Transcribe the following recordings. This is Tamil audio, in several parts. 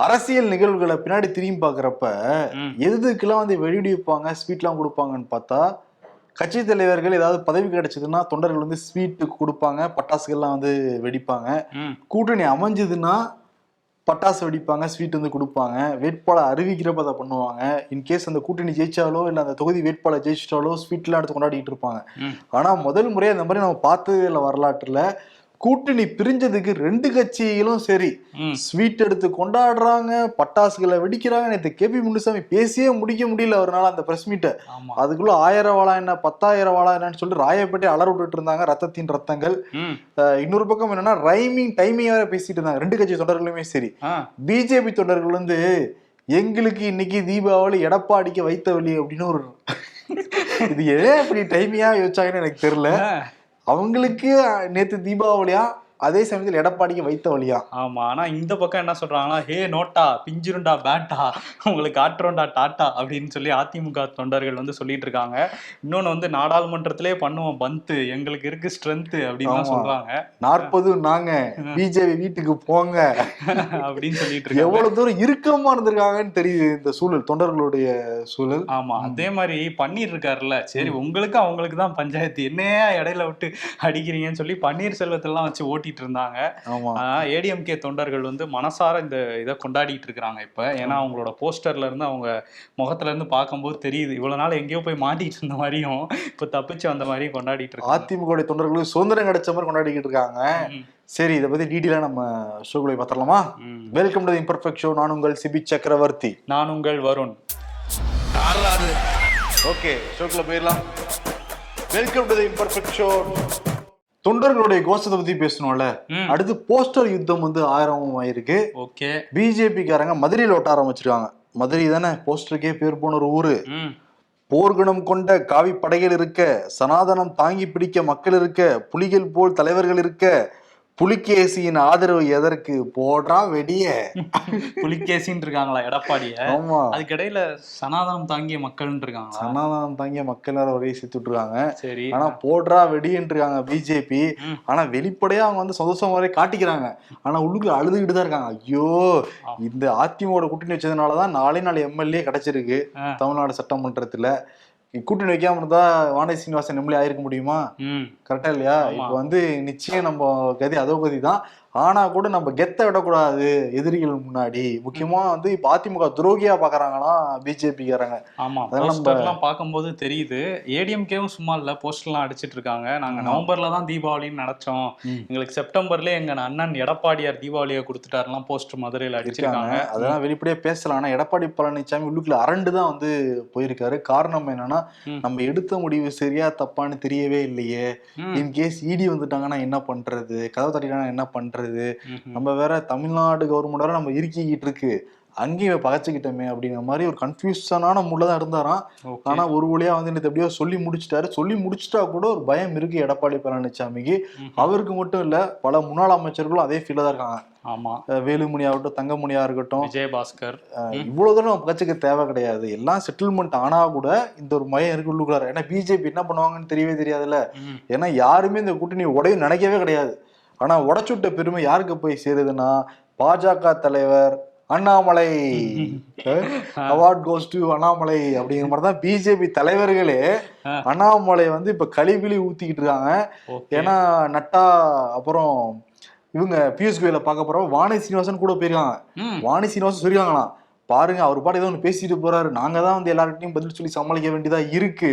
அரசியல் நிகழ்வுகளை பின்னாடி திரும்பி பாக்குறப்ப. எதுக்கெல்லாம் வந்து வெடி வைப்பாங்க ஸ்வீட்லாம் கொடுப்பாங்கன்னு பார்த்தா கட்சி தலைவர்கள் ஏதாவது பதவி கிடைச்சதுன்னா தொண்டர்கள் வந்து ஸ்வீட்டு கொடுப்பாங்க பட்டாசுகள்லாம் வந்து வெடிப்பாங்க. கூட்டணி அமைஞ்சதுன்னா பட்டாசு வெடிப்பாங்க ஸ்வீட் வந்து கொடுப்பாங்க. வேட்பாளர் அறிவிக்கிறப்ப அதை பண்ணுவாங்க. இன்கேஸ் அந்த கூட்டணி ஜெயிச்சாலோ இல்லை அந்த தொகுதி வேட்பாளர் ஜெயிச்சிட்டாலோ ஸ்வீட்லாம் எடுத்து கொண்டாடிட்டு இருப்பாங்க. ம். ஆனா முதல் முறையா இந்த மாதிரி நம்ம பார்த்தது இல்லை வரலாற்றுல கூட்டணி பிரிஞ்சதுக்கு ரெண்டு கட்சிகளும் சரி ஸ்வீட் எடுத்து கொண்டாடுறாங்க பட்டாசுகளை வெடிக்கிறாங்க. நேற்று கேபி முனுசாமி பேசியே முடிக்க முடியல அவரால் அந்த பிரஸ் மீட்டை அதுக்குள்ள ஆயிரம் வாழா என்ன பத்தாயிரம் வாழா என்னன்னு சொல்லிட்டு ராயப்பேட்டை அலற விட்டுட்டு இருந்தாங்க ரத்தத்தின் ரத்தங்கள். இன்னொரு பக்கம் என்னன்னா ரைமிங் டைமிங் வேற பேசிட்டு இருந்தாங்க. ரெண்டு கட்சி தொண்டர்களுமே சரி. பிஜேபி தொண்டர்கள் வந்து எங்களுக்கு இன்னைக்கு தீபாவளி எடப்பாடிக்கு வைத்த வழி அப்படின்னு ஒரு இது ஏன் அப்படி டைமிங்கா யோசிச்சாங்கன்னு எனக்கு தெரியல. அவங்களுக்கு நேற்று தீபாவளியாக அதே சமயத்தில் எடப்பாடிக்கு வைத்த வழியா? ஆமா ஆனா இந்த பக்கம் என்ன சொல்றாங்கன்னா ஹே நோட்டா பிஞ்சிருண்டா பேட்டா உங்களுக்கு ஆட்டுறோண்டா டாட்டா அப்படின்னு சொல்லி அதிமுக தொண்டர்கள் வந்து சொல்லிட்டு இருக்காங்க. இன்னொன்னு வந்து நாடாளுமன்றத்திலே பண்ணுவோம் பந்து எங்களுக்கு இருக்கு ஸ்ட்ரென்த் அப்படின்னு. சொல்றாங்க. நாற்பது நாங்க பிஜேபி வீட்டுக்கு போங்க. அப்படின்னு சொல்லிட்டு எவ்வளவு தூரம் இறுக்கமா இருந்திருக்காங்கன்னு தெரியுது இந்த சூழல் தொண்டர்களுடைய சூழல். ஆமா அதே மாதிரி பன்னீர் இருக்காருல்ல சரி உங்களுக்கு அவங்களுக்கு தான் பஞ்சாயத்து என்னையா இடையில விட்டு அடிக்கிறீங்கன்னு சொல்லி பன்னீர் செல்வத்தெல்லாம் வச்சு ஓட்டிட்டு இருந்தாங்க ஏடிஎம்கே தொண்டர்கள் வந்து மனசார இந்த இதை கொண்டாடிட்டு இருக்கிறாங்க இப்ப. ஏன்னா அவங்களோட போஸ்டர்ல இருந்து அவங்க முகத்துல இருந்து பார்க்கும்போது தெரியுது. இவ்வளவு நாள் எங்கேயோ போய் மாட்டிட்டு இருந்த மாதிரியும் இப்ப தப்பிச்சு வந்த மாதிரியும் கொண்டாடிட்டு இருக்காங்க. அதிமுக தொண்டர்களுக்கு சுதந்திரம் கிடைச்ச மாதிரி கொண்டாடிக்கிட்டு இருக்காங்க. சரி இதை பத்தி டீட்டெயிலா நம்ம ஷோக்குள்ள பார்த்துடலாமா. வெல்கம் டு இம்பர்ஃபெக்ட் ஷோ நான் உங்கள் சிபி சக்கரவர்த்தி. நான் உங்கள் வருண். ஓகே ஷோக்குள்ள போயிடலாம். வெல்கம் டு இம்பர்ஃபெக்ட் ஷோ தொண்டர்களுடைய கோஷத்தை பத்தி பேசணும்ல. அடுத்து போஸ்டர் யுத்தம் வந்து ஆயிரம் ஆயிருக்கு ஓகே. பிஜேபி காரங்க மதுரையில் ஒட்ட ஆரம்பிச்சிருக்காங்க. மதுரை தானே? போஸ்டருக்கே பேர் போன ஒரு ஊரு. போர்க்குணம் கொண்ட காவி படைகள் இருக்க சனாதனம் தாங்கி பிடிக்க மக்கள் இருக்க புலிகள் போல் தலைவர்கள் இருக்க புலிகேசியின் ஆதரவு எதற்கு? போடுறா வெடிய. புலிகேசின்னு இருக்காங்களா எடப்பாடிய? ஆமா. அதுக்கிடையில சனாதனம் தாங்கிய மக்கள்னு இருக்காங்களா சனாதனம் தாங்கிய மக்கள் ஒரே சேர்த்துட்டு இருக்காங்க சரி. ஆனா போடுறா வெடின்னு இருக்காங்க பிஜேபி. ஆனா வெளிப்படையா அவங்க வந்து சந்தோஷம் வரை காட்டிக்கிறாங்க. ஆனா உள்ளுக்குள்ள அழுதுகிட்டு தான் இருக்காங்க. ஐயோ. இந்த அதிமுக கூட்டணி வச்சதுனாலதான் நாலே நாலு எம்எல்ஏ கிடைச்சிருக்கு. தமிழ்நாடு சட்டமன்றத்துல. கூட்டணி வைக்காம இருந்தா வானதி சீனிவாசன் எம்எல்ஏ ஆயிருக்க முடியுமா? கரெக்டா இல்லையா. இப்ப வந்து நிச்சயம் நம்ம கதி அதோ கதி தான் ஆனா கூட நம்ம கெத்த விடக்கூடாது எதிரிகள் முன்னாடி. முக்கியமா வந்து இப்ப அதிமுக துரோகியா பாக்குறாங்கன்னா பிஜேபி காரங்க ஆமா அதெல்லாம் பார்க்கும்போது தெரியுது. ஏடிஎம்கேவும் சும்மா இல்ல போஸ்டர்லாம் அடிச்சிட்டு இருக்காங்க. நாங்க ஆமா. நவம்பர்ல தான் தீபாவளின்னு நினைச்சோம். எங்களுக்கு செப்டம்பர்லயே எங்க அண்ணன் எடப்பாடியார் தீபாவளியை கொடுத்துட்டாருலாம் போஸ்டர் மதுரையில அடிச்சிருக்காங்க. அதெல்லாம் வெளிப்படையா பேசலாம் ஆனா எடப்பாடி பழனிசாமி உள்ளுக்குள்ள அரண்டு தான் வந்து போயிருக்காரு. காரணம் என்னன்னா. நம்ம எடுத்த முடிவு சரியா தப்பான்னு தெரியவே இல்லையே. இன்கேஸ் இடி வந்துட்டாங்கன்னா என்ன பண்றது? கதவு தட்டிட்டாங்கன்னா என்ன பண்றது? ம், ம். நம்ம வேற தமிழ்நாடு கவர்மெண்ட் வேற நம்ம இருக்கிக்கிட்டு இருக்கு. அங்கேயும் பகச்சுக்கிட்டோமே அப்படிங்கிற மாதிரி ஒரு கன்ஃபியூஷனான முள்ள தான் இருந்தாராம். ஆனா ஒரு வழியா வந்து நேத்து எப்படியோ சொல்லி முடிச்சிட்டாரு. சொல்லி முடிச்சிட்டா கூட ஒரு பயம் இருக்கு எடப்பாடி பழனிசாமிக்கு. அவருக்கு மட்டும் இல்ல பல முன்னாள் அமைச்சர்களும் அதே ஃபீல்ல தான் இருக்காங்க. ஆமா. வேலுமணி ஆகட்டும் தங்கமணியா இருக்கட்டும் விஜயபாஸ்கர். இவ்வளவு தூரம் நம்ம பகச்சுக்க தேவை கிடையாது. எல்லாம் செட்டில்மெண்ட் ஆனா கூட இந்த ஒரு பயம் இருக்கு உள்ளுக்குள்ளார. ஏன்னா பிஜேபி என்ன பண்ணுவாங்கன்னு தெரியவே தெரியாதுல்ல. ஏன்னா யாருமே இந்த கூட்டணி உடையும் நினைக்கவே கிடையாது. ஆனா உடைச்சுட்ட பெருமை யாருக்கு போய் சேருதுன்னா பாஜக தலைவர் Annamalai. Award goes to Annamalai அப்படிங்கிற மாதிரி தான் பிஜேபி தலைவர்களே. அண்ணாமலை வந்து இப்ப கழிவிழி ஊத்திக்கிட்டு இருக்காங்க. ஏன்னா நட்டா அப்புறம் இவங்க பியூஷ் கோயல பார்க்க போறப்ப வாணி சீனிவாசன் கூட போயிருக்காங்க. வாணி சீனிவாசன் சொல்லிருக்காங்களாம் பாருங்க அவர் பாட்டு ஏதோ ஒன்று பேசிட்டு போறாரு. நாங்க தான் வந்து எல்லார்கிட்டையும் பதில் சொல்லி சமாளிக்க வேண்டியதா இருக்கு.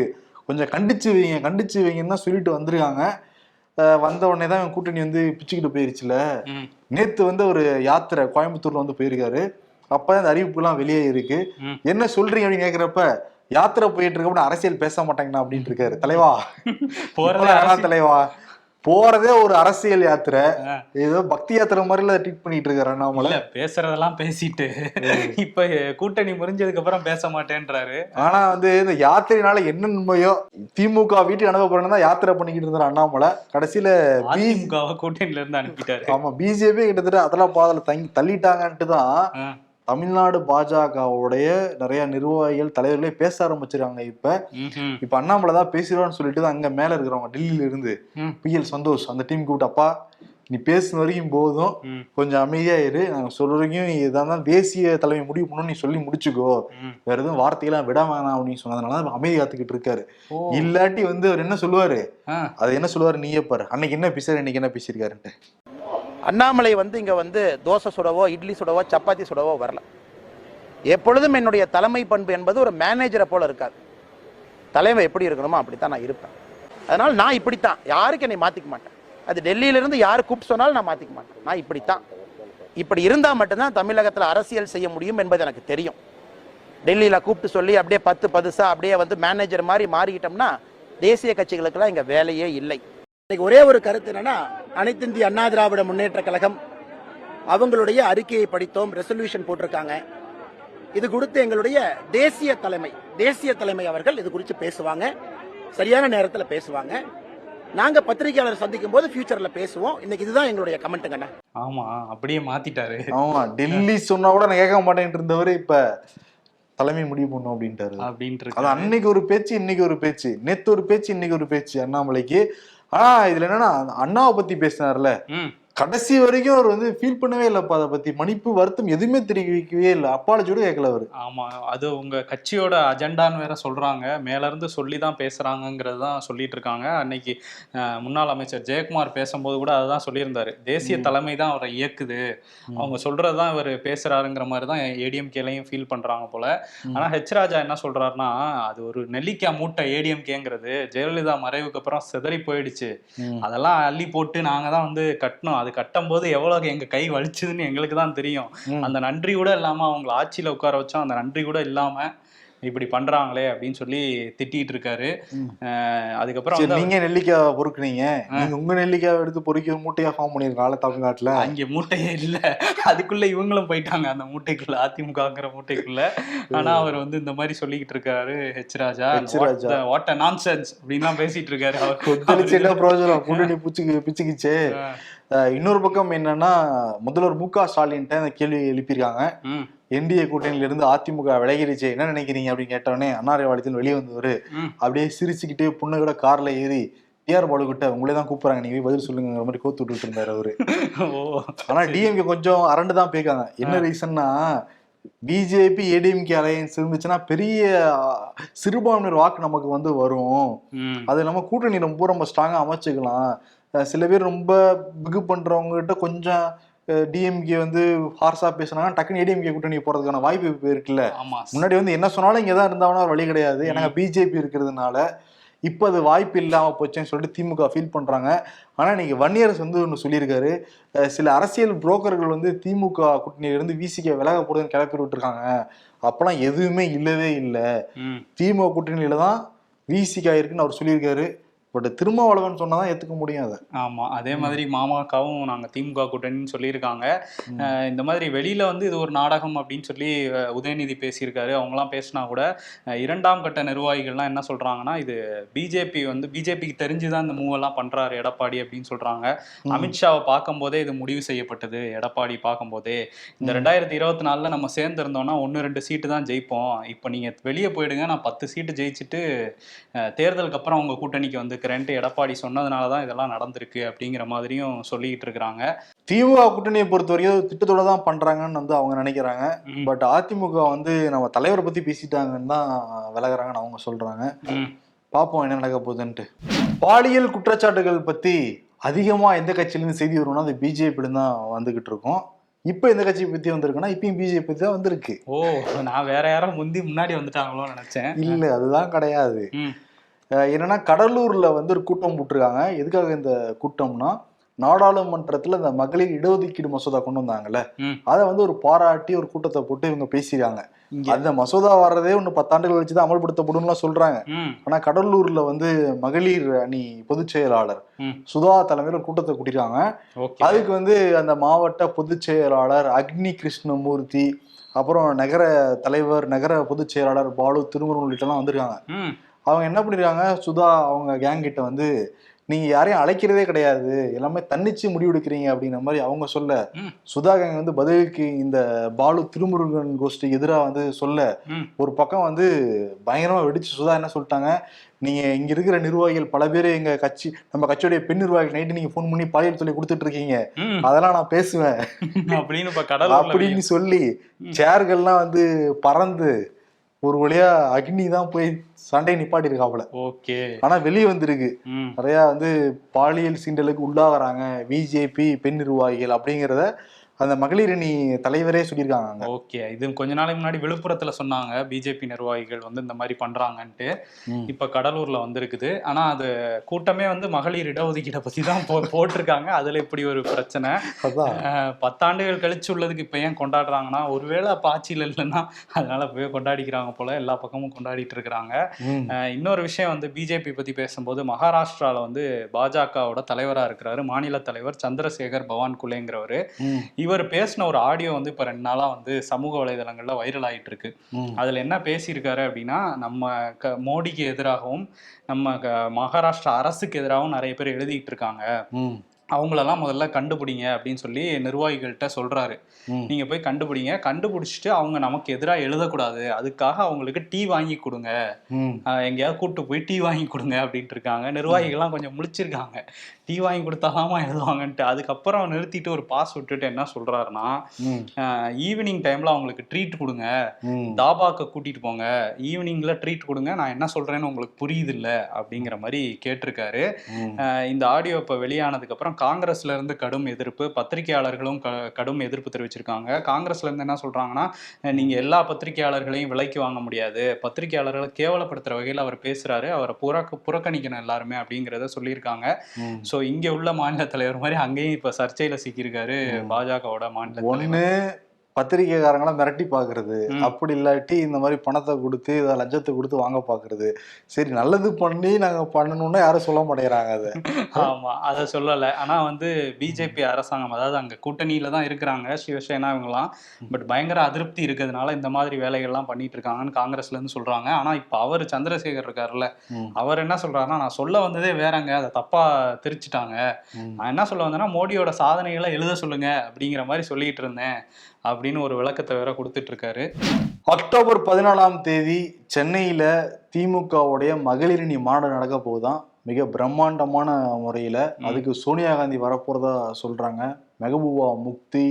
கொஞ்சம் கண்டிச்சு வைங்க கண்டிச்சு வைங்கன்னு தான் சொல்லிட்டு வந்திருக்காங்க. வந்த உடனே தான் கூட்டணி வந்து பிச்சுக்கிட்டு போயிருச்சுல. நேத்து வந்து ஒரு யாத்திரை கோயம்புத்தூர்ல வந்து போயிருக்காரு. அப்பதான் இந்த அறிவிப்புலாம் வெளியே இருக்கு. என்ன சொல்றீங்க அப்படின்னு கேக்குறப்ப யாத்திரை போயிட்டு இருக்க அரசியல் பேச மாட்டாங்கண்ணா அப்படின்னு இருக்காரு. தலைவா. போறதே. தலைவா? போறதே ஒரு அரசியல் யாத்திரை. ஏதோ பக்தி யாத்திரை மாதிரில ட்ரீட் பண்ணிட்டு இருக்காரு அண்ணாமலை பேசுறதெல்லாம் பேசிட்டு. இப்ப கூட்டணி முறிஞ்சதுக்கு அப்புறம் பேச மாட்டேன்றாரு. ஆனா வந்து இந்த யாத்திரைனால என்ன நன்மையோ திமுக வீட்டுக்கு அனுப்ப தான் யாத்திரை பண்ணிக்கிட்டு இருந்தார் அண்ணாமலை கடைசியில பி அதிமுகவை கூட்டணியில இருந்து அனுப்பிட்டாரு. ஆமா பிஜேபி கிட்டத்தட்ட அதெல்லாம் பாதல தங்கி தள்ளிட்டாங்கன்ட்டு தான் தமிழ்நாடு பாஜகவுடைய நிறைய நிர்வாகிகள் தலைவர்களே பேச ஆரம்பிச்சிருக்காங்க இப்ப. இப்ப அண்ணாமலை தான் பேசிடுவான்னு சொல்லிட்டு அங்க மேல இருக்கிறவங்க டெல்லியில இருந்து. பி எல் சந்தோஷ் அந்த டீம் கூப்பிட்டு அப்பா நீ பேசுன வரைக்கும் போதும். கொஞ்சம் அமைதியா இரு. நாங்க சொல்ற வரைக்கும் இதான் தான் தேசிய தலைமை முடிவு பண்ணணும் நீ சொல்லி முடிச்சுக்கோ. வேற எதுவும் வார்த்தையெல்லாம் விட வேணாம் அப்படின்னு சொன்னதுனால தான் அமைதி காத்துக்கிட்டு இருக்காரு. இல்லாட்டி வந்து அவர் என்ன சொல்லுவாரு? அது என்ன சொல்லுவாரு? நீயே பாரு. அன்னைக்கு என்ன பேசுறாரு? இன்னைக்கு என்ன பேசியிருக்காருன்ட்டு. அண்ணாமலை வந்து இங்கே வந்து தோசை சுடவோ இட்லி சுடவோ சப்பாத்தி சுடவோ வரல. எப்பொழுதும் என்னுடைய தலைமை பண்பு என்பது ஒரு மேனேஜரை போல இருக்காது. தலைமை எப்படி இருக்கணுமோ அப்படித்தான் நான் இருப்பேன். அதனால் நான் இப்படித்தான். யாருக்கு என்னை மாற்றிக்க மாட்டேன். அது டெல்லியிலிருந்து யார் கூப்பிட்டு சொன்னாலும் நான் மாற்றிக்க மாட்டேன். நான் இப்படித்தான். இப்படி இருந்தால் மட்டும்தான் தமிழகத்தில் அரசியல் செய்ய முடியும் என்பது எனக்கு தெரியும். டெல்லியில் கூப்பிட்டு சொல்லி அப்படியே பத்து பதுசாக அப்படியே வந்து மேனேஜர் மாதிரி மாறிக்கிட்டோம்னா தேசிய கட்சிகளுக்கெல்லாம் இங்கே வேலையே இல்லை. இன்னைக்கு ஒரே ஒரு கருத்து என்னன்னா அனைத்து இந்திய அண்ணா திராவிட முன்னேற்ற கழகம் அவங்களுடைய அறிக்கையை படித்தோம் ரெசல்யூஷன் போட்டிருக்காங்க. இது குறித்து எங்களுடைய தேசிய தலைமை தேசிய தலைமை அவர்கள் இது குறித்து பேசுவாங்க. சரியான நேரத்தில் பேசுவாங்க. நாங்க பத்திரிகையாளர் சந்திக்கும் போது ஃபியூச்சர்ல பேசுவோம். இன்னைக்கு இதுதான் எங்களுடைய கமெண்ட்டுங்கண்ணா ஆமா அப்படியே மாத்திட்டாரு. ஆமா டெல்லி சொன்னா கூட நான் கேட்க மாட்டேன்ட்டு இருந்தவரு இப்ப தலைமை முடிவு பண்ணும் அப்படின்ட்டாரு. அப்படின்ட்டு அன்னைக்கு ஒரு பேச்சு இன்னைக்கு ஒரு பேச்சு. நேத்து ஒரு பேச்சு இன்னைக்கு ஒரு பேச்சு. அண்ணாமலைக்கு ஆனா இதுல என்னன்னா அண்ணாவை பத்தி பேசினார்ல. ம். கடைசி வரைக்கும் அவர் வந்து ஃபீல் பண்ணவே இல்லப்பா அதை பத்தி. மன்னிப்பு வருத்தம் எதுவுமே தெரிவிக்கவே இல்லை. அப்பாலஜி கூட கேட்கல அவரு. ஆமா அது உங்க கட்சியோட அஜெண்டான்னு வேற சொல்றாங்க. மேல இருந்து சொல்லி தான் பேசுறாங்கங்கிறது தான் சொல்லிட்டு இருக்காங்க. அன்னைக்கு முன்னாள் அமைச்சர் ஜெயக்குமார் பேசும்போது கூட அதுதான் சொல்லியிருந்தாரு. தேசிய தலைமை தான் அவரை இயக்குது. அவங்க சொல்றதுதான் இவர் பேசுறாருங்கிற மாதிரி தான் ஏடிஎம்கேலையும் ஃபீல் பண்றாங்க போல. ஆனா ஹெச் ராஜா என்ன சொல்றாருன்னா அது ஒரு நெல்லிக்காய் மூட்டை ஏடிஎம்கேங்கிறது. ஜெயலலிதா மறைவுக்கு அப்புறம் சிதறி போயிடுச்சு. அதெல்லாம் அள்ளி போட்டு நாங்க தான் வந்து கட்டணும். அது கட்டும் போது எவ்வளவு எங்க கை வலிச்சுதுன்னு எங்களுக்கு தான் தெரியும். அந்த நன்றி கூட இல்லாம அவங்கள ஆட்சியில உட்கார வச்சோம். அந்த நன்றி கூட இல்லாம இப்படி பண்றாங்களே அப்படின்னு சொல்லி திட்டிட்டு இருக்காரு. அதுக்கப்புறம் நீங்க நெல்லிக்காய் பொறுக்குனீங்க. நீங்க உங்க நெல்லிக்காய் எடுத்து பொறுக்கி மூட்டையா ஃபார்ம் பண்ணிருக்காங்க தமிழ்நாட்டுல. அங்க மூட்டையே இல்ல. அதுக்குள்ள இவங்களும் போயிட்டாங்க அந்த மூட்டைக்குள்ள அதிமுகங்கிற மூட்டைக்குள்ள. ஆனா அவர் வந்து இந்த மாதிரி சொல்லிக்கிட்டு இருக்காரு H Raja. H Raja. What nonsense அப்படின்லாம் பேசிட்டு இருக்காரு அவர். கொந்தளிச்சு என்ன பிரயோஜனம்? கூட்டணி பிச்சுக்கு பிச்சுக்கிச்சு. இன்னொரு பக்கம் என்னன்னா முதல்வர் மு க. ஸ்டாலின்ட்ட இந்த கேள்வி எழுப்பியிருக்காங்க. என்டிஏ கூட்டணியில இருந்து அதிமுக விலகிடுச்சு என்ன நினைக்கிறீங்க அப்படின்னு கேட்டோடனே அன்னாரிவாளத்தில் வெளியே வந்தவர். அப்படியே சிரிச்சுக்கிட்டே பொண்ணுகிட்ட கார்ல ஏறி டிஆர் பாலுகிட்ட உங்களே தான் கூப்பிடுறாங்க நீங்க போய் பதில் சொல்லுங்கிற மாதிரி கோத்து விட்டுட்டு இருந்தாரு அவரு. ஓ ஆனா டிஎம்கே கொஞ்சம் அரண்டு தான் போய்க்காங்க என்ன ரீசன்னா பிஜேபி ஏடிஎம்கே அலையன்ஸ் இருந்துச்சுன்னா பெரிய சிறுபான்மையினர் வாக்கு நமக்கு வந்து வரும். அது இல்லாம கூட்டணி ரொம்ப ரொம்ப ஸ்ட்ராங்கா அமைச்சுக்கலாம். சில பேர் ரொம்ப பிகு பண்றவங்க கிட்ட கொஞ்சம் டிஎம்கே வந்து ஹார்ஸா பேசுனாங்க டக்குன்னு ஏடிஎம்கே கூட்டணி போறதுக்கான வாய்ப்பு இப்ப இருக்குல்ல? முன்னாடி வந்து என்ன சொன்னாலும் இங்க தான் இருந்தாங்கன்னா வழி கிடையாது. ஏன்னா பிஜேபி இருக்கிறதுனால இப்ப அது வாய்ப்பு இல்லாம போச்சுன்னு சொல்லிட்டு திமுக ஃபீல் பண்றாங்க. ஆனா இன்னைக்கு வன்னியரசு வந்து ஒன்று சொல்லியிருக்காரு. சில அரசியல் புரோக்கர்கள் வந்து திமுக கூட்டணியில இருந்து விசிக விலக போடுதுன்னு கிளப்பி விட்டுருக்காங்க. அப்பெல்லாம் எதுவுமே இல்லவே இல்லை. திமுக கூட்டணியில தான் விசிகா இருக்குன்னு அவர் சொல்லியிருக்காரு. பட் திருமாவளவன் சொன்னாதான் ஏத்துக்க முடியும் அதை ஆமா அதே மாதிரி மாமாக்காவும் நாங்க திமுக கூட்டணின்னு சொல்லியிருக்காங்க. இந்த மாதிரி வெளியில வந்து இது ஒரு நாடகம் அப்படின்னு சொல்லி உதயநிதி பேசியிருக்காரு. அவங்கலாம் பேசினா கூட இரண்டாம் கட்ட நிர்வாகிகள்லாம் என்ன சொல்றாங்கன்னா இது பிஜேபி வந்து பிஜேபிக்கு தெரிஞ்சுதான் இந்த மூவ் எல்லாம் பண்றாரு எடப்பாடி அப்படின்னு சொல்றாங்க. அமித்ஷாவை பார்க்கும்போதே இது முடிவு செய்யப்பட்டது எடப்பாடி பார்க்கும்போதே. இந்த ரெண்டாயிரத்தி இருபத்தி நாலுல நம்ம சேர்ந்து இருந்தோம்னா ஒன்று ரெண்டு சீட்டு தான் ஜெயிப்போம். இப்போ நீங்க வெளியே போயிடுங்க நான் பத்து சீட்டு ஜெயிச்சுட்டு தேர்தலுக்கு அப்புறம் உங்க கூட்டணிக்கு வந்துக்கிறேன்ட்டு எடப்பாடி சொன்னதுனால தான் இதெல்லாம் நடந்திருக்கு அப்படிங்கிற மாதிரியும் சொல்லிக்கிட்டு இருக்கிறாங்க. திமுக கூட்டணியை பொறுத்த வரைக்கும் திட்டத்தோட தான் பண்றாங்கன்னு வந்து அவங்க நினைக்கிறாங்க. பட் அதிமுக வந்து நம்ம தலைவரை பத்தி பேசிட்டாங்கன்னு தான் விலகுறாங்கன்னு அவங்க சொல்றாங்க. பார்ப்போம் என்ன நடக்க போகுதுன்ட்டு. பாலியல் குற்றச்சாட்டுகள் பத்தி அதிகமா எந்த கட்சியிலேருந்து செய்தி வரும்னா அது பிஜேபியில தான் வந்துகிட்டு இருக்கும். இப்போ எந்த கட்சியை பத்தி வந்திருக்குன்னா இப்பயும் பிஜேபி பத்தி தான் வந்திருக்கு. ஓ நான் வேற யாரோ முந்தி முன்னாடி வந்துட்டாங்களோன்னு நினைச்சேன். இல்ல அதுதான் கிடையாது. என்னன்னா கடலூர்ல வந்து ஒரு கூட்டம் போட்டிருக்காங்க. எதுக்காக இந்த கூட்டம்னா நாடாளுமன்றத்துல இந்த மகளிர் இடஒதுக்கீடு மசோதா கொண்டு வந்தாங்கல்ல. அதை வந்து ஒரு பாராட்டி ஒரு கூட்டத்தை போட்டு இவங்க பேசியிருக்காங்க. அந்த மசோதா வர்றதே ஒன்று பத்தாண்டுகள் வச்சு தான் அமல்படுத்தப்படும்லாம் சொல்றாங்க. ஆனா கடலூர்ல வந்து மகளிர் அணி பொதுச் செயலாளர். சுதா தலைமையில் ஒரு கூட்டத்தை கூட்டிருக்காங்க அதுக்கு வந்து அந்த மாவட்ட பொதுச் செயலாளர் அக்னி கிருஷ்ணமூர்த்தி அப்புறம் நகர தலைவர் நகர பொதுச் செயலாளர் பாலு திருமுருகன் உள்ளிட்டலாம் வந்திருக்காங்க. அவங்க என்ன பண்ணிருக்காங்க? சுதா அவங்க கேங் கிட்ட வந்து நீங்க யாரையும் அழைக்கிறதே கிடையாது. எல்லாமே தன்னிச்சு முடிவெடுக்கிறீங்க. அப்படிங்கிற மாதிரி அவங்க சொல்ல ம். சுதாகர் வந்து பதிலுக்கு இந்த பாலு திருமுருகன் கோஷ்டிக்கு எதிராக வந்து சொல்ல. ஒரு பக்கம் வந்து பயங்கரமா வெடிச்சு சுதா என்ன சொல்லிட்டாங்க? நீங்க இங்க இருக்கிற நிர்வாகிகள் பல பேர் எங்க கட்சி நம்ம கட்சியுடைய பெண் நிர்வாகிகள் நைட்டு நீங்க ஃபோன் பண்ணி பாலியல் தொல்லை கொடுத்துட்டு இருக்கீங்க. அதெல்லாம் நான் பேசுவேன். அப்படின்னு அப்படின்னு சொல்லி சேர்கள்லாம் வந்து பறந்து ஒரு வழியா அக்னி தான் போய் சண்டை நிப்பாட்டி இருக்காப்புல. ஓகே. ஆனா வெளியே வந்திருக்கு. நிறைய வந்து பாலியல் சீண்டலுக்கு உள்ளாகிறாங்க. பிஜேபி பெண் நிர்வாகிகள் அப்படிங்கிறத அந்த மகளிர் அணி தலைவரே சொல்லியிருக்காங்க. ஓகே இது கொஞ்ச நாளைக்கு முன்னாடி விழுப்புரத்துல சொன்னாங்க. பிஜேபி நிர்வாகிகள் வந்து இந்த மாதிரி பண்றாங்கன்ட்டு. இப்ப கடலூர்ல வந்திருக்குது. ஆனா அது கூட்டமே வந்து மகளிர் இடஒதுக்கீடை பத்தி தான் போட்டிருக்காங்க. அதுல இப்படி ஒரு பிரச்சனை. பத்தாண்டுகள் கழிச்சு உள்ளதுக்கு இப்ப ஏன் கொண்டாடுறாங்கன்னா ஒருவேளை அப்ப ஆட்சியில் இல்லைன்னா அதனால போய் கொண்டாடிக்கிறாங்க போல. எல்லா பக்கமும் கொண்டாடிட்டு இருக்கிறாங்க. இன்னொரு விஷயம் வந்து பிஜேபி பத்தி பேசும்போது மகாராஷ்டிரால வந்து பாஜகவோட தலைவரா இருக்கிறாரு. மாநில தலைவர் சந்திரசேகர் பவான் குலேங்கிறவர். இவர் பேசின ஒரு ஆடியோ வந்து இப்ப ரெண்டு நாளா வந்து சமூக வலைதளங்கள்ல வைரல் ஆயிட்டு இருக்கு. அதுல என்ன பேசியிருக்காரு அப்படின்னா நம்ம க மோடிக்கு எதிராகவும் நம்ம க- மகாராஷ்டிரா அரசுக்கு எதிராகவும் நிறைய பேர் எழுதிட்டு இருக்காங்க. அவங்களெல்லாம் முதல்ல கண்டுபிடிங்க அப்படின்னு சொல்லி நிர்வாகிகள்கிட்ட சொல்றாரு. நீங்க போய் கண்டுபிடிங்க. கண்டுபிடிச்சிட்டு அவங்க நமக்கு எதிராக எழுதக்கூடாது. அதுக்காக அவங்களுக்கு டீ வாங்கி கொடுங்க. எங்கேயாவது கூட்டு போய் டீ வாங்கி கொடுங்க அப்படின்ட்டு இருக்காங்க. நிர்வாகிகள்லாம் கொஞ்சம் முழிச்சிருக்காங்க. டீ வாங்கி கொடுத்தாலாமா எழுதுவாங்கன்ட்டு. அதுக்கப்புறம் நிறுத்திட்டு ஒரு பாஸ் விட்டுட்டு என்ன சொல்றாருன்னா. ஈவினிங் டைம்ல அவங்களுக்கு ட்ரீட் கொடுங்க. தாபாக்கு கூட்டிட்டு போங்க. ஈவினிங்ல ட்ரீட் கொடுங்க. நான் என்ன சொல்றேன்னு உங்களுக்கு புரியுது இல்ல அப்படிங்கிற மாதிரி கேட்டிருக்காரு. இந்த ஆடியோ இப்போ வெளியானதுக்கு அப்புறம் காங்கிரஸ்ல இருந்து கடும் எதிர்ப்பு பத்திரிகையாளர்களும் கடும் எதிர்ப்பு தெரிவிச்சிருக்காங்க. காங்கிரஸ்ல இருந்து என்ன சொல்றாங்கன்னா நீங்க எல்லா பத்திரிகையாளர்களையும் விலைக்கு வாங்க முடியாது. பத்திரிகையாளர்களை கேவலப்படுத்துற வகையில் அவர் பேசுறாரு. அவரை புறக்க புறக்கணிக்கணும் எல்லாருமே அப்படிங்கிறத சொல்லியிருக்காங்க. ஸோ இங்க உள்ள மாநில தலைவர் மாதிரி அங்கேயும் இப்ப சர்ச்சையில சிக்கியிருக்காரு பாஜகவோட மாநில தலைவர். ஒண்ணு பத்திரிகைக்காரங்கள மிரட்டி பாக்குறது ம். அப்படி இல்லாட்டி இந்த மாதிரி பணத்தை கொடுத்து இதை லஞ்சத்தை கொடுத்து வாங்க பாக்குறது சரி நல்லது பண்ணி நாங்க பண்ணணும்னு யாரும் சொல்ல மாட்டேங்கிறாங்க அதை. ஆமா அதை சொல்லல. ஆனா வந்து பிஜேபி அரசாங்கம் அதாவது அங்க கூட்டணியில தான் இருக்கிறாங்க சிவசேனா இவங்கலாம். பட் பயங்கர அதிருப்தி இருக்கிறதுனால இந்த மாதிரி வேலைகள்லாம் பண்ணிட்டு இருக்காங்கன்னு காங்கிரஸ்ல இருந்து சொல்றாங்க. ஆனா இப்ப அவர் சந்திரசேகர் இருக்காருல்ல ம். அவர் என்ன சொல்றாருன்னா நான் சொல்ல வந்ததே வேறங்க அதை தப்பா திரிச்சிட்டாங்க. நான் என்ன சொல்ல வந்தேன்னா மோடியோட சாதனைகளை எழுத சொல்லுங்க அப்படிங்கிற மாதிரி சொல்லிட்டு இருந்தேன். அப்படின்னு ஒரு விளக்கத்தை வேற கொடுத்துட்டு இருக்காரு அக்டோபர் பதினாலாம் தேதி சென்னையில திமுகவுடைய மகளிரணி மாநாடு நடக்க போகுதாம் மிக பிரம்மாண்டமான முறையில. அதுக்கு சோனியா காந்தி வரப்போறதா சொல்றாங்க. மெகபூபா முக்தி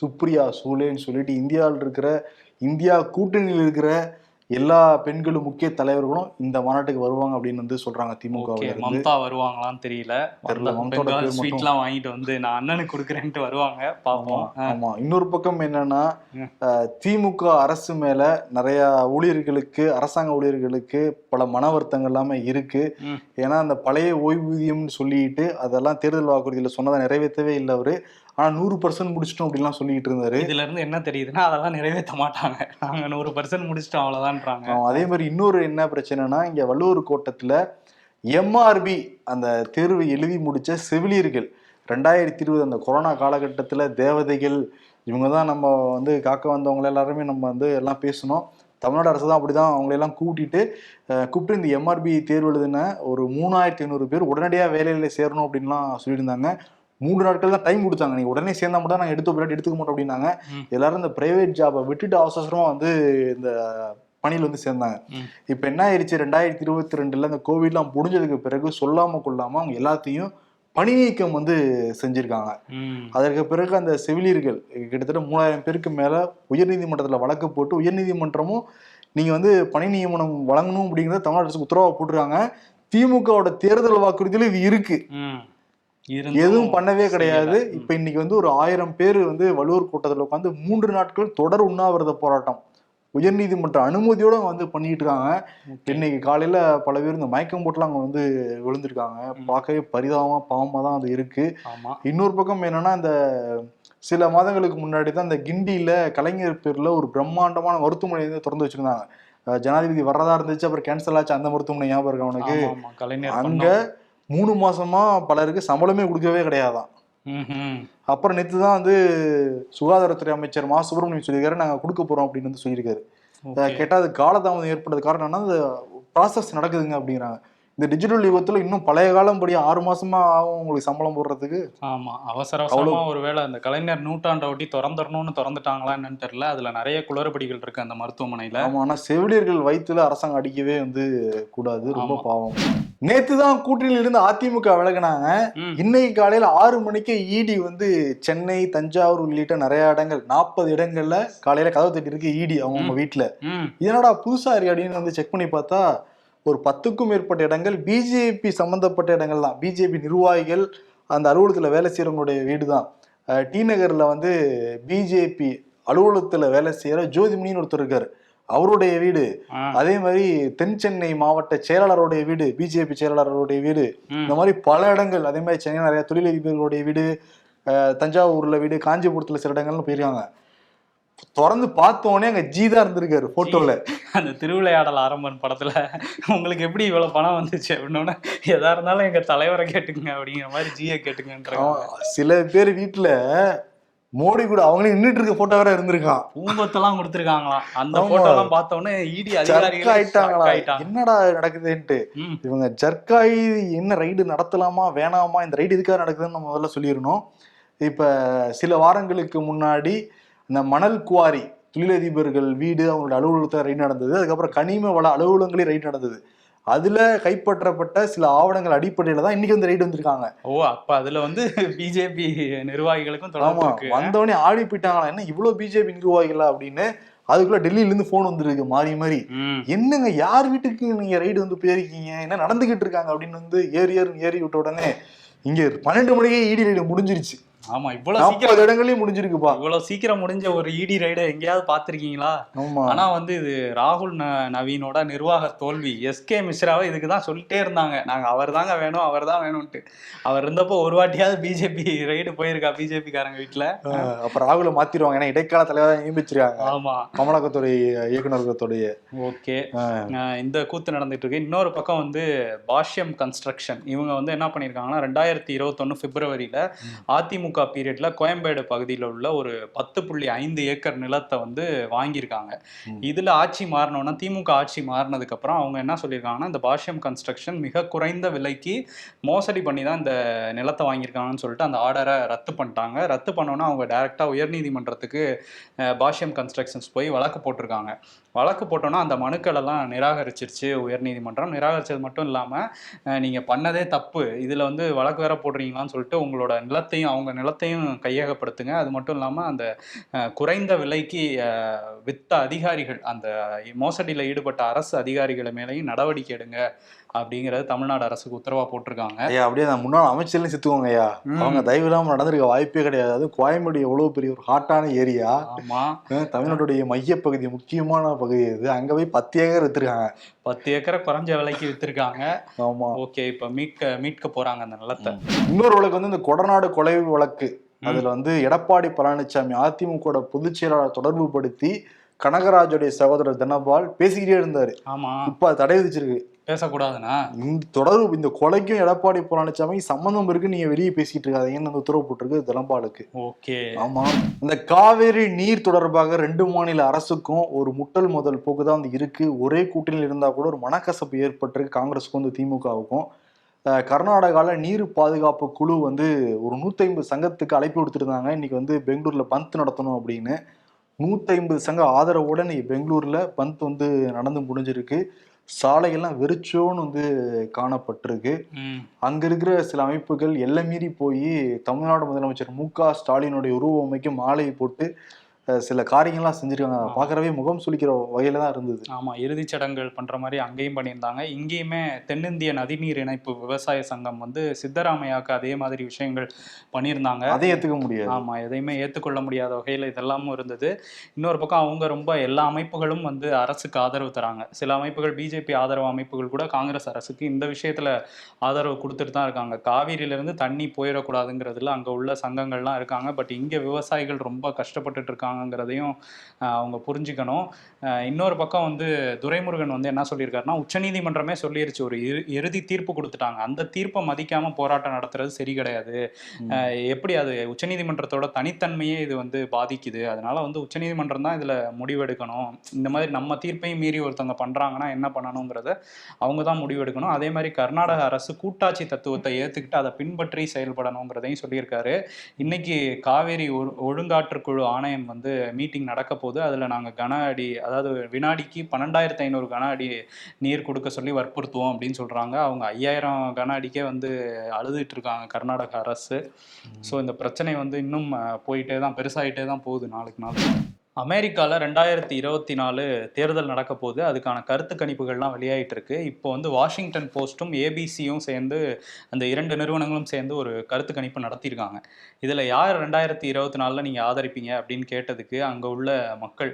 சுப்ரியா சூலேன்னு சொல்லிட்டு இந்தியாவில் இருக்கிற இந்தியா கூட்டணியில் இருக்கிற எல்லா பெண்களும் முக்கிய தலைவர்களும் இந்த மாநாட்டுக்கு வருவாங்க அப்படின்னு வந்து சொல்றாங்க இருந்து. மம்தா வருவாங்களான்னு தெரியல. ஸ்வீட்லாம் வாங்கிட்டு வந்து நான் அண்ணனுக்கு கொடுக்குறேன்ட்டு வருவாங்க ஆமா பார்ப்போம். ஆமா. இன்னொரு பக்கம் என்னன்னா திமுக அரசு மேல நிறைய ஊழியர்களுக்கு அரசாங்க ஊழியர்களுக்கு பல மன வருத்தங்கள் எல்லாமே இருக்கு. ஏன்னா அந்த பழைய ஓய்வூதியம்னு சொல்லிட்டு அதெல்லாம் தேர்தல் வாக்குறுதியில சொன்னதை நிறைவேற்றவே இல்லை அவரு. ஆனா நூறு பர்சன்ட் முடிச்சிட்டோம் அப்படின்லாம் சொல்லிட்டு இருந்தாரு. இதுல இருந்து என்ன தெரியுதுன்னா அதெல்லாம் நிறைவேற்ற மாட்டாங்க. நாங்க நூறு பர்சன்ட் முடிச்சிட்டோம் அவ்வளவுதான்றாங்க. அதே மாதிரி இன்னொரு என்ன பிரச்சனைனா இங்க வள்ளுவர் கோட்டத்துல எம்ஆர்பி அந்த தேர்வு எழுதி முடிச்ச செவிலியர்கள் ரெண்டாயிரத்தி இருபது அந்த கொரோனா காலகட்டத்துல தேவதைகள் இவங்க தான் நம்ம வந்து காக்க வந்தவங்க எல்லாருமே நம்ம வந்து எல்லாம் பேசணும். தமிழ்நாடு அரசு தான் அப்படிதான் அவங்களை எல்லாம் கூட்டிட்டு கூப்பிட்டு இந்த எம்ஆர்பி தேர்வு எழுதின ஒரு மூணாயிரத்தி ஐநூறு பேர் உடனடியாக வேலையில சேரணும் அப்படின்லாம் சொல்லியிருந்தாங்க. மூன்று நாட்கள் தான் டைம் கொடுத்தாங்க. நீங்க உடனே சேர்ந்தா மட்டும் நாங்கள் எடுத்து போயிட்டு எடுத்துக்க மாட்டோம் அப்படின்னாங்க. எல்லாரும் இந்த பிரைவேட் ஜாபை விட்டுட்டு அவசரமா வந்து இந்த பணியில் வந்து சேர்ந்தாங்க. இப்போ என்ன ஆயிடுச்சு ரெண்டாயிரத்தி இருபத்தி ரெண்டுல இந்த கோவிட்லாம் முடிஞ்சதுக்கு பிறகு சொல்லாம கொள்ளாம அவங்க எல்லாத்தையும் பணி நீக்கம் வந்து செஞ்சிருக்காங்க. அதற்கு பிறகு அந்த செவிலியர்கள் கிட்டத்தட்ட மூணாயிரம் பேருக்கு மேல உயர்நீதிமன்றத்தில் வழக்கு போட்டு உயர்நீதிமன்றமும் நீங்க வந்து பணி நியமனம் வழங்கணும் அப்படிங்கறத தமிழ்நாடு அரசுக்கு உத்தரவா போட்டிருக்காங்க. திமுகவோட தேர்தல் வாக்குறுதியில இது இருக்கு. எதுவும் பண்ணவே கிடையாது. இப்ப இன்னைக்கு வந்து ஒரு ஆயிரம் பேர் வந்து வள்ளுவர் கூட்டத்தில் உட்காந்து மூன்று நாட்கள் தொடர் உண்ணாவிரத போராட்டம். உயர்நீதிமன்ற அனுமதியோட அவங்க வந்து பண்ணிட்டு இருக்காங்க. இன்னைக்கு காலையில பல பேர் இந்த மயக்கம் போட்டுலாம் அங்க வந்து விழுந்திருக்காங்க. பார்க்கவே பரிதாபமா பாவமா தான் அது இருக்கு. இன்னொரு பக்கம் என்னன்னா இந்த சில மாதங்களுக்கு முன்னாடி தான் இந்த கிண்டியில கலைஞர் பேர்ல ஒரு பிரம்மாண்டமான மருத்துவமனை வந்து திறந்து வச்சிருந்தாங்க. ஜனாதிபதி வர்றதா இருந்துச்சு அப்புறம் கேன்சல் ஆச்சு அந்த மருத்துவமனை ஞாபகம் இருக்கு அவனுக்கு அங்க மூணு மாசமா பலருக்கு சம்பளமே கொடுக்கவே கிடையாதான். அப்புறம் நேற்று தான் வந்து சுகாதாரத்துறை அமைச்சர் மா சுப்பிரமணியம் சொல்லியிருக்காரு நாங்க கொடுக்க போறோம் அப்படின்னு வந்து சொல்லியிருக்காரு. கேட்டா அது காலதாமதம் ஏற்பட்டது காரணம் என்னன்னா அந்த ப்ராசஸ் நடக்குதுங்க அப்படிங்கிறாங்க இந்த டிஜிட்டல் யுகத்துல இன்னும் பழைய காலம் படி ஆறு மாசமா ஆகும் உங்களுக்கு சம்பளம் போடுறதுக்கு? ஆமா அவசர அவசரமா ஒருவேளை அந்த கலைஞர் நூற்றாண்டை ஒட்டி திறந்துடணும்னு திறந்துட்டாங்களா என்னன்னு தெரியல. அதுல நிறைய குளறுபடிகள் இருக்கு அந்த மருத்துவமனையில. ஆமா ஆனா செவிலியர்கள் வயித்துல அரசாங்கம் அடிக்கவே வந்து கூடாது. ரொம்ப. பாவம். நேத்து தான் கூட்டணியில இருந்து அதிமுக விலகினாங்க. இன்னைக்கு காலையில ஆறு மணிக்கு இடி வந்து சென்னை தஞ்சாவூர் உள்ளிட்ட நிறைய இடங்கள் நாற்பது இடங்கள்ல காலையில கதவு தட்டி இருக்கு இடி அவங்க வீட்டுல இதனடா புதுசா இருக்கு அப்படின்னு வந்து செக் பண்ணி பார்த்தா ஒரு பத்துக்கும் மேற்பட்ட இடங்கள் பிஜேபி சம்பந்தப்பட்ட இடங்கள் தான். பிஜேபி நிர்வாகிகள் அந்த அலுவலகத்துல வேலை செய்யறவங்களுடைய வீடு தான். டி நகர்ல வந்து பிஜேபி அலுவலகத்துல வேலை செய்யற ஜோதிமணின்னு ஒருத்தர் இருக்காரு. அவருடைய வீடு. அதே மாதிரி தென் சென்னை மாவட்ட செயலாளருடைய வீடு பிஜேபி செயலாளருடைய வீடு. இந்த மாதிரி பல இடங்கள். அதே மாதிரி சென்னை நிறைய தொழிலதிபர்களுடைய வீடு தஞ்சாவூர்ல வீடு காஞ்சிபுரத்துல சில இடங்கள்னு போயிருக்காங்க. திறந்து பார்த்த உடனே அங்க ஜி தான் இருந்திருக்காரு போட்டோல. அந்த திருவிளையாடல் ஆரம்பன் படத்துல. உங்களுக்கு எப்படி இவ்வளவு பணம் வந்துச்சு அப்படின்னு எதா இருந்தாலும் எங்க தலைவரை கேட்டுக்குங்க அப்படிங்கிற மாதிரி ஜியை கேட்டுங்கன்ற சில பேர் வீட்டுல மோடி கூட அவங்களே நின்றுட்டு இருக்க போட்டோ வேற இருந்திருக்கான். பூங்கொத்தெல்லாம் கொடுத்துருக்காங்களாம். அந்த. போட்டோ எல்லாம் பார்த்த உடனே இடி ஜர்க் அதிகாரிகள் ஆயிட்டாங்களா? ஆயிட்டாங்க. என்னடா நடக்குதுன்ட்டு. இவங்க ஜர்க்காயி என்ன ரைடு நடத்தலாமா வேணாமா இந்த ரைடு எதுக்காக நடக்குதுன்னு நம்ம முதல்ல சொல்லிடணும். இப்ப சில வாரங்களுக்கு முன்னாடி இந்த மணல் குவாரி தொழிலதிபர்கள் வீடு அவங்களோட அலுவலகத்தை ரைடு நடந்தது. அதுக்கப்புறம் கனிம வள அலுவலகங்களே ரைடு நடந்தது. அதுல கைப்பற்றப்பட்ட சில ஆவணங்கள் அடிப்படையில தான் இன்னைக்கு வந்து ரைடு வந்திருக்காங்க. ஓ அப்ப அதுல வந்து பிஜேபி நிர்வாகிகளுக்கும் ஆமா வந்தவொடனே ஆடி போயிட்டாங்களா? என்ன இவ்வளவு பிஜேபி நிர்வாகிகளா அப்படின்னு அதுக்குள்ள டெல்லியில இருந்து போன் வந்திருக்கு மாறி மாறி. என்னங்க யார் வீட்டுக்கு நீங்க ரைடு வந்து போயிருக்கீங்க? என்ன நடந்துகிட்டு இருக்காங்க அப்படின்னு வந்து ஏறி ஏறி ஏறி விட்ட உடனே இங்க பன்னெண்டு மணிக்கே இடி ரைடு முடிஞ்சிருச்சு. ஆமா இவ்வளவு சீக்கிரம் இடங்களையும் முடிஞ்சிருக்குப்பா. இவ்வளவு சீக்கிரம் முடிஞ்ச ஒரு இடி ரைடை எங்கேயாவது பாத்திருக்கீங்களா ஆனா வந்து இது ராகுல் நவீனோட நிர்வாக தோல்வி. எஸ்கே மிஸ்ராவை இதுக்கு தான் சொல்லிட்டே இருந்தாங்க. நாங்க அவர் தாங்க வேணும் அவர் தான் வேணும்ட்டு அவர் இருந்தப்போ ஒரு வாட்டியாவது பிஜேபி ரைடு போயிருக்கா பிஜேபி காரங்க வீட்டுல அப்புறம் ராகுல மாத்திருவாங்க ஏன்னா இடைக்கால தலைவராக நியமிச்சிருக்காங்க. ஆமா. கமலாக்கத்துறை இயக்குநர்களுடைய ஓகே. இந்த கூத்து நடந்துட்டு இருக்கு. இன்னொரு பக்கம் வந்து பாஷ்யம் கன்ஸ்ட்ரக்ஷன். இவங்க வந்து என்ன பண்ணியிருக்காங்கன்னா ரெண்டாயிரத்தி இருபத்தொன்னு பிப்ரவரியில அதிமுக பீரியட்ல கோயம்பேடு பகுதியில் உள்ள ஒரு பத்து புள்ளி ஐந்து ஏக்கர் நிலத்தை வந்து வாங்கியிருக்காங்க. இதுல ஆட்சி மாறினோன்னா திமுக ஆட்சி மாறினதுக்கு அப்புறம் அவங்க என்ன சொல்லியிருக்காங்கன்னா இந்த பாஷ்யம் கன்ஸ்ட்ரக்ஷன் மிக குறைந்த விலைக்கு மோசடி பண்ணி தான் இந்த நிலத்தை வாங்கியிருக்காங்கன்னு சொல்லிட்டு அந்த ஆர்டரை ரத்து பண்ணிட்டாங்க. ரத்து பண்ணோன்னா அவங்க டைரக்டா உயர்நீதிமன்றத்துக்கு பாஷ்யம் கன்ஸ்ட்ரக்ஷன்ஸ் போய் வழக்கு போட்டிருக்காங்க. வழக்கு போட்டோன்னா அந்த மனுக்கள் எல்லாம் நிராகரிச்சிருச்சு உயர்நீதிமன்றம். நிராகரிச்சது மட்டும் இல்லாமல் நீங்கள் பண்ணதே தப்பு. இதில் வந்து வழக்கு வேற போடுறீங்களான்னு சொல்லிட்டு உங்களோட நிலத்தையும் அவங்க நிலத்தையும் கையகப்படுத்துங்க. அது மட்டும் இல்லாமல் அந்த குறைந்த விலைக்கு வித்த அதிகாரிகள் அந்த மோசடியில் ஈடுபட்ட அரசு அதிகாரிகளை மேலேயும் நடவடிக்கை எடுங்க. அப்படிங்கிறது தமிழ்நாடு அரசுக்கு உத்தரவா போட்டிருக்காங்க. ஐயா அப்படியே நான் முன்னாள் அமைச்சர்லையும் சித்துவாங்க ஐயா. அவங்க தயவு இல்லாம நடந்திருக்க வாய்ப்பே கிடையாது. அது கோயம்பேடு எவ்வளவு பெரிய ஒரு ஹாட்டான ஏரியா. ஆமா. தமிழ்நாட்டுடைய மையப்பகுதி முக்கியமான பகுதி இது. அங்க போய் பத்து ஏக்கர் எடுத்திருக்காங்க பத்து ஏக்கரை குறைஞ்ச விலைக்கு வித்திருக்காங்க. ஆமா. ஓகே இப்போ மீட்க மீட்க போறாங்க அந்த நிலத்தை. இன்னொரு வழக்கு வந்து இந்த கொடநாடு கொலை வழக்கு. அதுல வந்து எடப்பாடி பழனிசாமி அதிமுக பொதுச் செயலாளர் தொடர்பு படுத்தி கனகராஜுடைய சகோதரர் தனபால் பேசிக்கிட்டே இருந்தாரு. ஆமா. இப்ப தடை விதிச்சிருக்கு. பேசக்கூடாதுன்னா? இந்த தொடர்பு இந்த கொலைக்கும் எடப்பாடி பழனிசாமி சம்பந்தம் இருக்கு நீங்க வெளியே பேசிக்கிட்டு இருக்காதீங்கன்னு அந்த உத்தரவு போட்டிருக்கு தனபாலுக்கு ஓகே. ஆமா. இந்த காவேரி நீர் தொடர்பாக ரெண்டு மாநில அரசுக்கும் ஒரு முட்டல் முதல் போக்கு தான் வந்து இருக்கு. ஒரே கூட்டணியில் இருந்தா கூட ஒரு மனக்கசப்பு ஏற்பட்டிருக்கு காங்கிரஸுக்கும் வந்து திமுகவுக்கும். அஹ் கர்நாடகால நீர் பாதுகாப்பு குழு வந்து ஒரு நூத்தி ஐம்பது சங்கத்துக்கு அழைப்பு கொடுத்துருந்தாங்க இன்னைக்கு வந்து பெங்களூர்ல பந்த் நடத்தணும் அப்படின்னு. நூத்தி ஐம்பது சங்க ஆதரவோட இன்னைக்கு பெங்களூர்ல பந்த் வந்து நடந்து முடிஞ்சிருக்கு. சாலைகள்லாம் வெறிச்சோன்னு வந்து காணப்பட்டிருக்கு. அங்க இருக்கிற சில அமைப்புகள் எல்லை மீறி போய் தமிழ்நாடு முதலமைச்சர் மு க ஸ்டாலினுடைய உருவமைக்கு மாலை போட்டு சில காரியங்கள்லாம் செஞ்சிருக்காங்க. பார்க்கறவே முகம் சுளிக்கிற வகையில தான் இருந்தது. ஆமா இறுதிச் சடங்குகள் பண்ற மாதிரி அங்கேயும் பண்ணியிருந்தாங்க. இங்கேயுமே தென்னிந்திய நதிநீர் இணைப்பு விவசாய சங்கம் வந்து சித்தராமையாக்கு அதே மாதிரி விஷயங்கள் பண்ணியிருந்தாங்க. அதை ஏத்துக்க முடியாது. ஆமா எதையுமே ஏற்றுக்கொள்ள முடியாத வகையில் இதெல்லாமும் இருந்தது. இன்னொரு பக்கம் அவங்க ரொம்ப எல்லா அமைப்புகளும் வந்து அரசுக்கு ஆதரவு தராங்க. சில அமைப்புகள் பிஜேபி ஆதரவு அமைப்புகள் கூட காங்கிரஸ் அரசுக்கு இந்த விஷயத்துல ஆதரவு கொடுத்துட்டு தான் இருக்காங்க. காவிரியில இருந்து தண்ணி போயிடக்கூடாதுங்கிறதுல அங்க உள்ள சங்கங்கள்லாம் இருக்காங்க. பட் இங்க விவசாயிகள் ரொம்ப கஷ்டப்பட்டுட்டு இருக்காங்க. இருக்காங்கங்கிறதையும் அவங்க புரிஞ்சுக்கணும். இன்னொரு பக்கம் வந்து துரைமுருகன் வந்து என்ன சொல்லியிருக்காருன்னா உச்சநீதிமன்றமே சொல்லிருச்சு. ஒரு இறு- இறுதி தீர்ப்பு கொடுத்துட்டாங்க. அந்த தீர்ப்பை மதிக்காம போராட்டம் நடத்துறது சரி கிடையாது. எப்படி அது உச்சநீதிமன்றத்தோட தனித்தன்மையே இது வந்து பாதிக்குது? அதனால வந்து உச்சநீதிமன்றம் தான் இதுல முடிவெடுக்கணும். இந்த மாதிரி நம்ம தீர்ப்பையும் மீறி ஒருத்தவங்க பண்றாங்கன்னா என்ன பண்ணணுங்கிறத அவங்க தான் முடிவெடுக்கணும். அதே மாதிரி கர்நாடக அரசு கூட்டாட்சி தத்துவத்தை ஏத்துக்கிட்டு அதை பின்பற்றி செயல்படணுங்கிறதையும் சொல்லியிருக்காரு. இன்னைக்கு காவேரி ஒழு- ஒழுங்காற்றுக்குழு ஆணையம் வந்து மீட்டிங் நடக்க போகுது அதுல நாங்க கன அடி அதாவது வினாடிக்கு பன்னெண்டாயிரத்தி ஐநூறு கன அடி நீர் கொடுக்க சொல்லி வற்புறுத்துவோம் அப்படின்னு சொல்றாங்க. அவங்க ஐயாயிரம் கன அடிக்கே வந்து அழுதுட்டு இருக்காங்க கர்நாடக அரசு. ஸோ இந்த பிரச்சனை வந்து இன்னும் போயிட்டே தான் பெருசாயிட்டே தான் போகுது நாளுக்கு நாள். அமெரிக்காவில் ரெண்டாயிரத்தி இருபத்தி நாலு தேர்தல் நடக்க போகுது. அதுக்கான கருத்து கணிப்புகள்லாம் வெளியாகிட்டு இருக்கு இப்போ வந்து வாஷிங்டன் போஸ்ட்டும் ஏபிசியும் சேர்ந்து அந்த இரண்டு நிறுவனங்களும் சேர்ந்து ஒரு கருத்து கணிப்பு நடத்தியிருக்காங்க. இதில் யார் ரெண்டாயிரத்தி இருபத்தி நாலில் நீங்கள் ஆதரிப்பீங்க அப்படின்னு கேட்டதுக்கு அங்கே உள்ள மக்கள்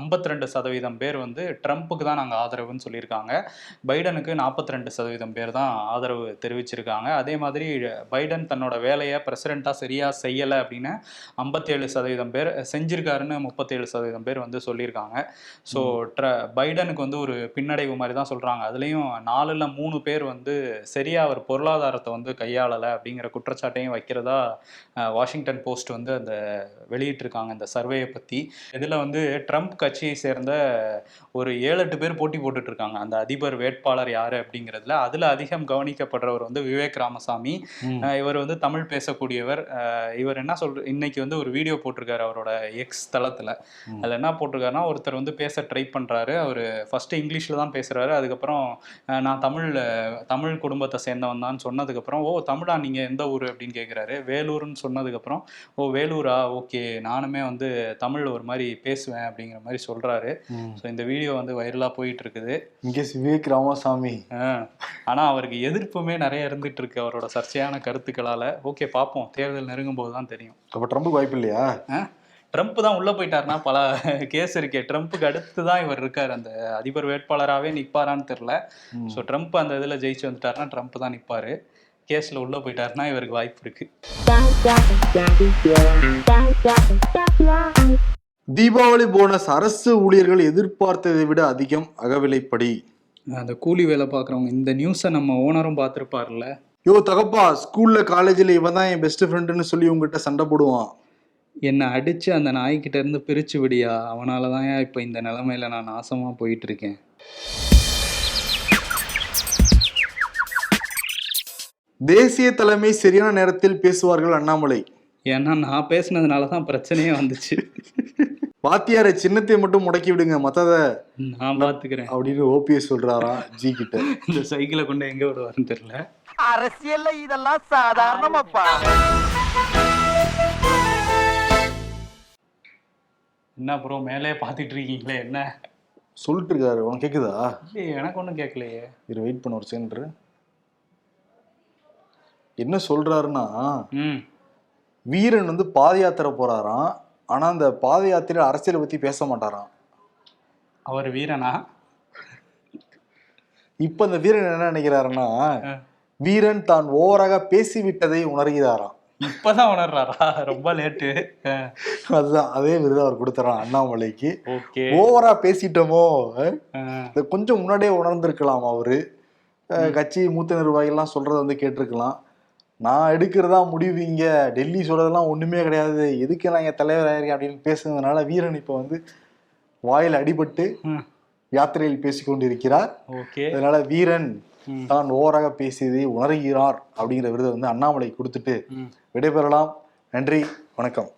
ஐம்பத்தி ரெண்டு சதவீதம் பேர் வந்து ட்ரம்ப்புக்கு தான் நாங்கள் ஆதரவுன்னு சொல்லியிருக்காங்க. பைடனுக்கு நாற்பத்தி ரெண்டு சதவீதம் பேர் தான் ஆதரவு தெரிவிச்சிருக்காங்க. அதே மாதிரி பைடன் தன்னோட வேலையை பிரசிடெண்ட்டாக சரியாக செய்யலை அப்படின்னு ஐம்பத்தேழு சதவீதம் பேர் செஞ்சிருக்காருன்னு முப்பத்தேழு சதவீதம் பேர் வந்து சொல்லியிருக்காங்க. ஸோ ட்ர பைடனுக்கு வந்து ஒரு பின்னடைவு மாதிரி தான் சொல்கிறாங்க அதுலேயும் நாலுல மூணு பேர் வந்து சரியாக அவர் பொருளாதாரத்தை வந்து கையாளலை அப்படிங்கிற குற்றச்சாட்டையும் வைக்கிறதா வாஷிங்டன் போஸ்ட் வந்து அந்த வெளியிட்டிருக்காங்க இந்த சர்வேயை பற்றி இதில் வந்து ட்ரம்ப் கட்சியை சேர்ந்த ஒரு ஏழு எட்டு பேர் போட்டி போட்டுட்டு இருக்காங்க அந்த அதிபர் வேட்பாளர் யாரு அப்படிங்கிறதுல அதில் அதிகம் கவனிக்கப்படுறவர் வந்து விவேக் ராமசாமி. இவர் வந்து தமிழ் பேசக்கூடியவர். இவர் என்ன சொல்ற இன்னைக்கு வந்து ஒரு வீடியோ போட்டிருக்காரு அவரோட எக்ஸ் தளத்துல. ம். அதுல என்ன போட்டிருக்காருன்னா ஒருத்தர் வந்து பேச ட்ரை பண்றாரு. அவர் ஃபர்ஸ்ட் இங்கிலீஷ்ல தான் பேசுறாரு. அதுக்கப்புறம் நான் தமிழ் தமிழ் குடும்பத்தை சேர்ந்தவன் தான் சொன்னதுக்கப்புறம் ஓ தமிழா? நீங்க எந்த ஊர்? அப்படின்னு கேட்குறாரு வேலூர்னு சொன்னதுக்கப்புறம் ஓ வேலூரா? ஓகே நானுமே வந்து தமிழ் ஒரு மாதிரி பேசுவேன். அப்படிங்கிற மாதிரி சொல்றாரு. ம். ஸோ இந்த வீடியோ வந்து வைரலா போயிட்டு இருக்குது இங்கே விவேக் ராமசாமி ஆஹ் ஆனா அவருக்கு எதிர்ப்புமே நிறைய இருந்துட்டு இருக்கு அவரோட சர்ச்சையான கருத்துக்களால. ஓகே பார்ப்போம் தேர்தல் நெருங்கும் போது தான் தெரியும். அப்ப ட்ரம்புக்கு வாய்ப்பு இல்லையா? ட்ரம்ப் தான் உள்ள போயிட்டாருன்னா பல கேஸ் இருக்கே. ட்ரம்ப்புக்கு அடுத்து தான் இவர் இருக்காரு. அந்த அதிபர் வேட்பாளராகவே நிப்பாரான்னு தெரியல. ம். ஸோ ட்ரம்ப் அந்த இதுல ஜெயிச்சு வந்துட்டாருன்னா ட்ரம்ப் தான் நிப்பாரு. கேஸ்ல உள்ள போயிட்டாருன்னா இவருக்கு வாய்ப்பு இருக்கு. தீபாவளி போனஸ் அரசு ஊழியர்கள் எதிர்பார்த்ததை விட அதிகம் அகவிலைப்படி. அந்த கூலி வேலை பார்க்குறவங்க இந்த நியூஸை நம்ம ஓனரும் பார்த்துருப்பார்ல யோ தகப்பா ஸ்கூல்ல காலேஜ்ல இவன் தான் என் பெஸ்ட் ஃப்ரெண்டுன்னு சொல்லி உங்ககிட்ட சண்டை போடுவான். என்னை அடிச்சு அந்த நாய்கிட்ட இருந்து பிரிச்சு விடியா? அவனால தான் இப்போ இந்த நிலமையில நான் நாசமா போயிட்டு இருக்கேன் தேசிய தலைமை சரியான நேரத்தில் பேசுவார்கள் அண்ணாமலை. ஏன்னா நான் பேசுனதுனால தான் பிரச்சனையே வந்துச்சு. வாத்தியாரை சின்னத்தை மட்டும் முடக்கி விடுங்க மத்தத நான் பார்த்துக்கிறேன் அப்படின்னு ஓபிஎஸ் சொல்றாராம் ஜி கிட்ட. இந்த சைக்கிளை கொண்டு எங்க விடுவாருன்னு தெரியல. அரசியல்ல இதெல்லாம் சாதாரணமாப்பா. என்ன ப்ரோ மேலே பார்த்துட்டு இருக்கீங்களே என்ன? சொல்லிட்டு இருக்காரு உனக்கு கேக்குதா? இல்லையே எனக்கு ஒன்றும் கேட்கலையே இரு வெயிட் பண்ண ஒரு செகண்ட் என்ன சொல்றாருன்னா ம். வீரன் வந்து பாத யாத்திரை போறாராம் ஆனா அந்த பாத யாத்திரையில அரசியலை பத்தி பேச மாட்டாராம். அவர் வீரனா? இப்ப அந்த வீரன் என்ன நினைக்கிறாருன்னா. வீரன் தான் ஓவராக பேசிவிட்டதை உணர்கிறாராம். இப்பதான் உணர்றாரா? ரொம்ப லேட்டு அதுதான் அதே விருது அவர் கொடுத்துறான் அண்ணாமலைக்கு. ஓவரா பேசிட்டோமோ கொஞ்சம் முன்னாடியே உணர்ந்திருக்கலாம் அவரு. கட்சி மூத்த நிர்வாகிகள்லாம் சொல்றத வந்து கேட்டிருக்கலாம். நான் எடுக்கிறதா முடிவு இங்க. டெல்லி சொல்றதெல்லாம் ஒண்ணுமே கிடையாது. எதுக்கு நான் இங்க தலைவர் ஆயிருக்கேன் அப்படின்னு பேசுனதுனால வீரன் இப்ப வந்து வாயில் அடிபட்டு. யாத்திரையில் பேசிக்கொண்டிருக்கிறார். ஓகே. அதனால வீரன். தான் ஓவராக பேசியதை உணர்கிறார் அப்படிங்கிற விருதை வந்து அண்ணாமலை கொடுத்துட்டு விடைபெறலாம். நன்றி வணக்கம்.